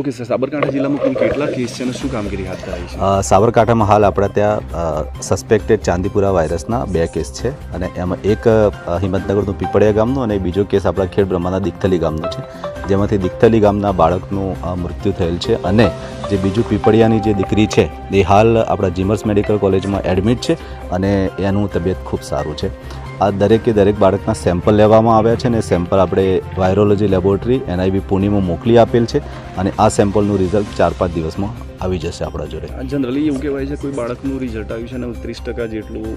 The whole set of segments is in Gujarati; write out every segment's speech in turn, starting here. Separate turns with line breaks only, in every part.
ઓકે સર સાબરકાંઠા જિલ્લામાં કુલ કેટલા કેસ છે અને શું કામગીરી હાથ ધરાઈ છે?
સાબરકાંઠામાં હાલ આપણા ત્યાં સસ્પેક્ટેડ ચાંદીપુરા વાયરસના બે કેસ છે અને એમાં એક હિંમતનગરનું પીપળિયા ગામનો અને બીજો કેસ આપણા ખેડ બ્રહ્માના દિગ્થલી ગામનો છે. જેમાંથી દિખતલી ગામના બાળકનું મૃત્યુ થયેલ છે અને જે બીજું પીપળિયાની જે દીકરી છે, એ હાલ આપણા જીમર્સ મેડિકલ કોલેજમાં એડમિટ છે અને એનું તબિયત ખૂબ સારું છે. આ દરેકે દરેક બાળકના સેમ્પલ લેવામાં આવ્યા છે અને સેમ્પલ આપણે વાયરોલોજી લેબોરેટરી એનઆઈબી પુણેમાં મોકલી આપેલ છે અને આ સેમ્પલનું રિઝલ્ટ ચાર પાંચ દિવસમાં આવી જશે આપણા જોડે.
જનરલી એવું કહેવાય છે કોઈ બાળકનું રિઝલ્ટ આવ્યું છે અને ત્રીસ ટકા જેટલું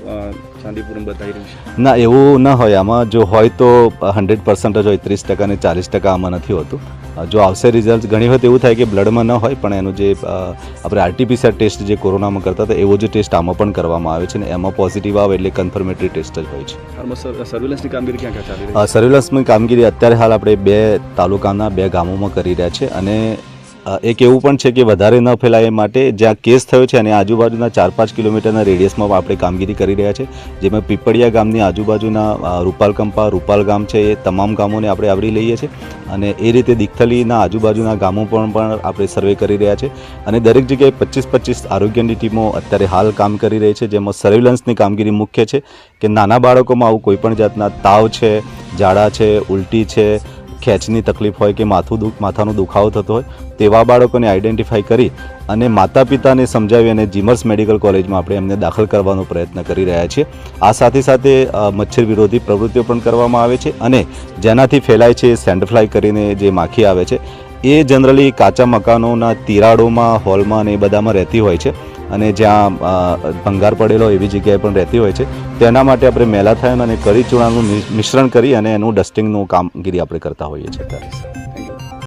ચાંદીપુરમ બતાવી રહ્યું છે.
ના એવું ન હોય. આમાં જો હોય તો હંડ્રેડ પર્સન્ટ જ હોય. ત્રીસ ટકા ને ચાલીસ ટકા આમાં નથી હોતું. જો આવશે રિઝલ્ટ ઘણી વખત એવું થાય કે બ્લડમાં ન હોય પણ એનું જે આપણે આરટીપીસીઆર ટેસ્ટ જે કોરોનામાં કરતા હતા એવો જ ટેસ્ટ આમાં પણ કરવામાં આવે છે ને એમાં પોઝિટિવ આવે એટલે કન્ફર્મેટરી ટેસ્ટ જ હોય છે.
સર્વેલન્સની કામગીરી ક્યાં ક્યાં ચાલી રહી
સર્વેલન્સની કામગીરી અત્યારે હાલ આપણે બે તાલુકાના બે ગામોમાં કરી રહ્યા છે અને એક એવું પણ છે કે વધારે ન ફેલાય એ માટે જ્યાં કેસ થયો છે અને આજુબાજુના ચાર પાંચ કિલોમીટરના રેડિયસમાં આપણે કામગીરી કરી રહ્યા છે, જેમાં પીપળિયા ગામની આજુબાજુના રૂપાલ રૂપાલકંપા, રૂપાલ ગામ છે એ તમામ ગામોને આપણે આવરી લઈએ છીએ અને એ રીતે દિખથલીના આજુબાજુના ગામો પણ પણ આપણે સર્વે કરી રહ્યા છે અને દરેક જગ્યાએ પચીસ પચીસ આરોગ્યની ટીમો અત્યારે હાલ કામ કરી રહી છે, જેમાં સર્વેલન્સની કામગીરી મુખ્ય છે કે નાના બાળકોમાં આવું કોઈપણ જાતના તાવ છે, ઝાડા છે, ઉલટી છે ખેંચની તકલીફ હોય કે માથું દુખ માથાનો દુખાવો થતો હોય, તેવા બાળકોને આઈડેન્ટિફાઈ કરી અને માતા પિતાને સમજાવી અને જીમર્સ મેડિકલ કોલેજમાં આપણે એમને દાખલ કરવાનો પ્રયત્ન કરી રહ્યા છીએ. આ સાથે સાથે મચ્છર વિરોધી પ્રવૃત્તિઓ પણ કરવામાં આવે છે અને જેનાથી ફેલાય છે સેન્ડફ્લાય કરીને જે માખી આવે છે, એ જનરલી કાચા મકાનોના તિરાડોમાં, હોલમાં અને એ બધામાં રહેતી હોય છે. અને જ્યાં ભંગાર પડેલો એવી જગ્યાએ પણ રહેતી હોય છે. તેના માટે આપણે મેલાથાયન અને કરી ચૂણાનું મિશ્રણ કરી અને એનું ડસ્ટિંગનું કામગીરી આપણે કરતા હોઈએ છીએ